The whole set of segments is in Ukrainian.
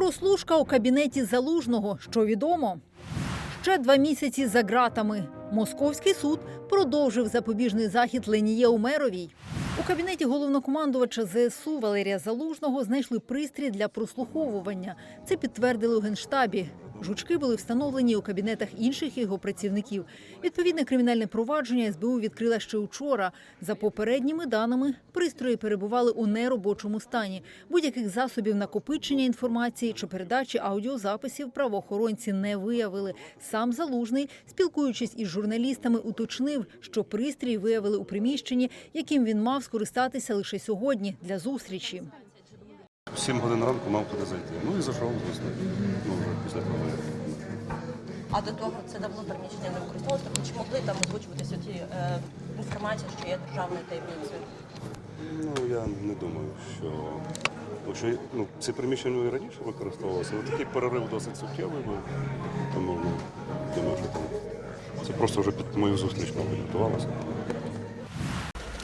Прослушка у кабінеті залужного. Що відомо? Ще два місяці за ґратами. Московський суд продовжив запобіжний захід Леніє Умеровій. У кабінеті головнокомандувача ЗСУ Валерія Залужного знайшли пристрій для прослуховування. Це підтвердили у генштабі. Жучки були встановлені у кабінетах інших його працівників. Відповідне кримінальне провадження СБУ відкрила ще учора. За попередніми даними, пристрої перебували у неробочому стані. Будь-яких засобів накопичення інформації чи передачі аудіозаписів правоохоронці не виявили. Сам залужний, спілкуючись із журналістами, уточнив, що пристрій виявили у приміщенні, яким він мав скористатися лише сьогодні для зустрічі. 7 годин ранку мав куди зайти. Ну і зайшов, звісно. Ну, вже після проведення. А до того це давно приміщення не використовувалося, чи могли там озвучуватися ті е, інформація, що є державною таємницею? Ну, я не думаю, що. Ну, що ну, ці приміщення і раніше використовувалися, але такий перерив досить суттєвий був. Тому ну, думаю, що там. Це просто вже під мою зустріч мабуть, готувалося.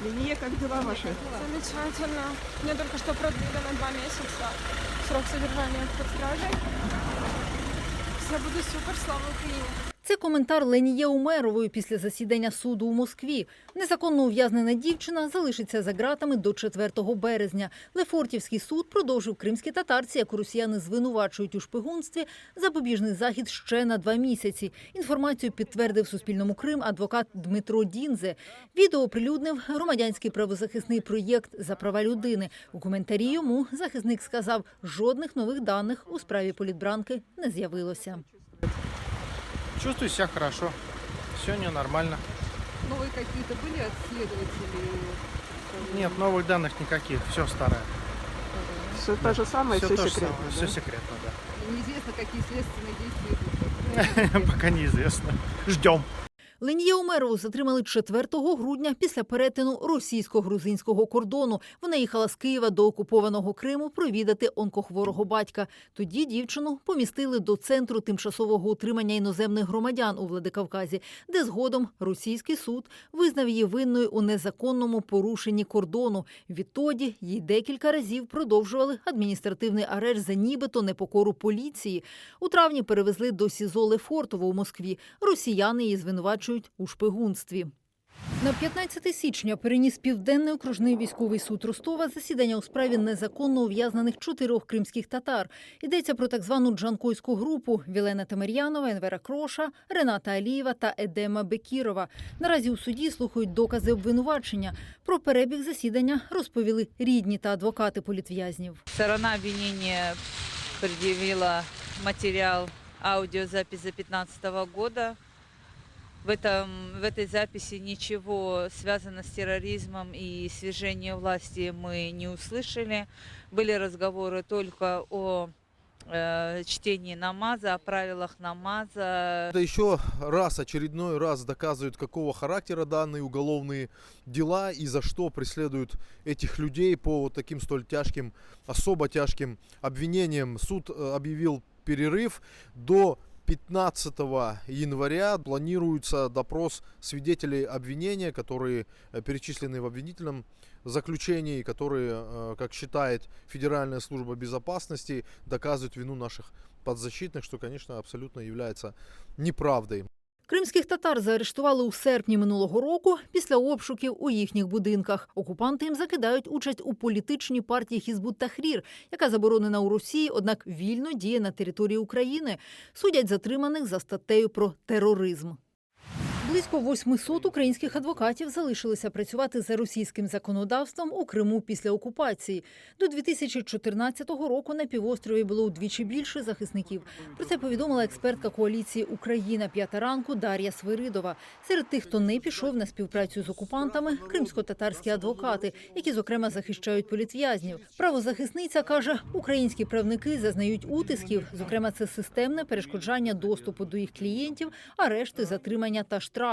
Линия, как дела ваши? Замечательно. Мне только что продлили два месяца срок содержания под стражей. Все буде супер, слава Україні. Це коментар Леніє Умерової після засідання суду у Москві. Незаконно ув'язнена дівчина залишиться за ґратами до 4 березня. Лефортівський суд продовжив кримські татарці, яку росіяни звинувачують у шпигунстві, запобіжний захід ще на два місяці. Інформацію підтвердив Суспільному Крим адвокат Дмитро Дінзе. Відео оприлюднив громадянський правозахисний проєкт за права людини. У коментарі йому захисник сказав, жодних нових даних у справі політбранки не з'явилося. Чувствую себя хорошо. Сегодня нормально. Новые какие-то были от следователей? Нет, новых данных никаких. Все старое. Все то же самое, все, то же секретно. самое, да? Все секретно, да. Неизвестно, какие следственные действия идут. Пока неизвестно. Ждем. Ленія Умерову затримали 4 грудня після перетину російсько-грузинського кордону. Вона їхала з Києва до окупованого Криму провідати онкохворого батька. Тоді дівчину помістили до центру тимчасового утримання іноземних громадян у Владикавказі, де згодом російський суд визнав її винною у незаконному порушенні кордону. Відтоді їй декілька разів продовжували адміністративний арешт за нібито непокору поліції. У травні перевезли до СІЗО Лефортово у Москві. Росіяни її звинувачують у шпигунстві. На 15 січня переніс південний окружний військовий суд Ростова засідання у справі незаконно ув'язнених чотирьох кримських татар. Йдеться про так звану джанкойську групу Вілена Темир'янова, Енвера Кроша, Рената Алієва та Едема Бекірова. Наразі у суді слухають докази обвинувачення. Про перебіг засідання розповіли рідні та адвокати політв'язнів. Сторона обвинения предъявила материал аудиозапись за 2015 года. В, этом, в этой записи ничего связано с терроризмом и свержением власти мы не услышали. Были разговоры только о э, чтении намаза, о правилах намаза, Это еще раз, очередной раз доказывает, какого характера данные уголовные дела и за что преследуют этих людей по вот таким столь тяжким, особо тяжким обвинениям. Суд э, объявил перерыв до 15 января планируется допрос свидетелей обвинения, которые э, перечислены в обвинительном заключении, которые, э, как считает Федеральная служба безопасности, доказывают вину наших подзащитных, что, конечно, абсолютно является неправдой. Кримських татар заарештували у серпні минулого року після обшуків у їхніх будинках. Окупанти їм закидають участь у політичній партії Хізбут Тахрір, яка заборонена у Росії, однак вільно діє на території України. Судять затриманих за статтею про тероризм. Близько 800 українських адвокатів залишилися працювати за російським законодавством у Криму після окупації. До 2014 року на півострові було удвічі більше захисників. Про це повідомила експертка коаліції Україна п'ята ранку Дар'я Свиридова. Серед тих, хто не пішов на співпрацю з окупантами, кримсько-татарські адвокати, які зокрема захищають політв'язнів. Правозахисниця каже, українські правники зазнають утисків. Зокрема, це системне перешкоджання доступу до їх клієнтів, арешти, затримання та штрафи.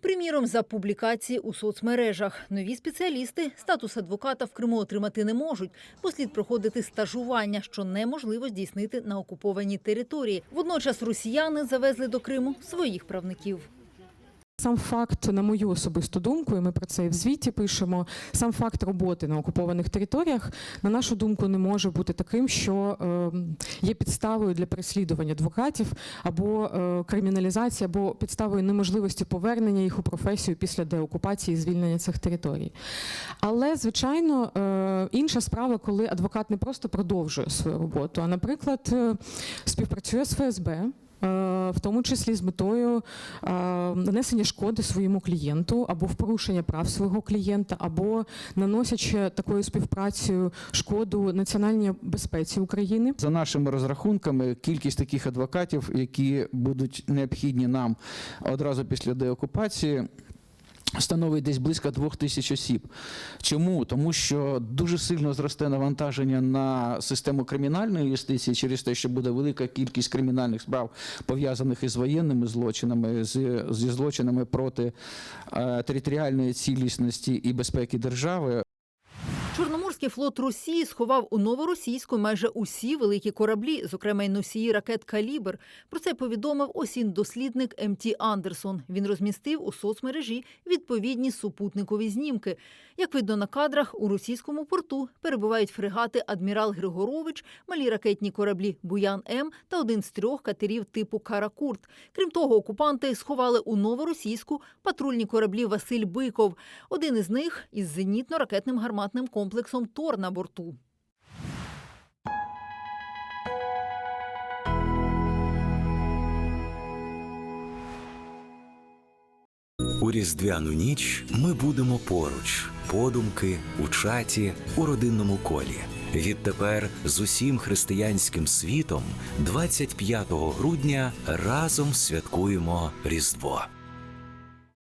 Приміром, за публікації у соцмережах. Нові спеціалісти статус адвоката в Криму отримати не можуть, бо слід проходити стажування, що неможливо здійснити на окупованій території. Водночас росіяни завезли до Криму своїх правників. Сам факт, на мою особисту думку, і ми про це і в звіті пишемо. Сам факт роботи на окупованих територіях, на нашу думку, не може бути таким, що е, є підставою для переслідування адвокатів або е, криміналізації, або підставою неможливості повернення їх у професію після деокупації і звільнення цих територій. Але, звичайно, е, інша справа, коли адвокат не просто продовжує свою роботу, а, наприклад, е, співпрацює з ФСБ. Е, В тому числі з метою е, нанесення шкоди своєму клієнту або в порушення прав свого клієнта, або наносячи такою співпрацею шкоду національній безпеці України. За нашими розрахунками, кількість таких адвокатів, які будуть необхідні нам одразу після деокупації. Становить десь близько двох тисяч осіб. Чому? Тому що дуже сильно зросте навантаження на систему кримінальної юстиції через те, що буде велика кількість кримінальних справ пов'язаних із воєнними злочинами, зі злочинами проти е, територіальної цілісності і безпеки держави. Чорноморський флот Росії сховав у новоросійську майже усі великі кораблі, зокрема й носії ракет Калібр. Про це повідомив осін-дослідник МТ Андерсон. Він розмістив у соцмережі відповідні супутникові знімки. Як видно на кадрах, у російському порту перебувають фрегати Адмірал Григорович, малі ракетні кораблі Буян М та один з трьох катерів типу Каракурт. Крім того, окупанти сховали у новоросійську патрульні кораблі Василь Биков. Один із них із зенітно-ракетним гарматним комплексом Тор на борту. У різдвяну ніч ми будемо поруч, подумки, у чаті, у родинному колі. Відтепер з усім християнським світом 25 грудня разом святкуємо Різдво.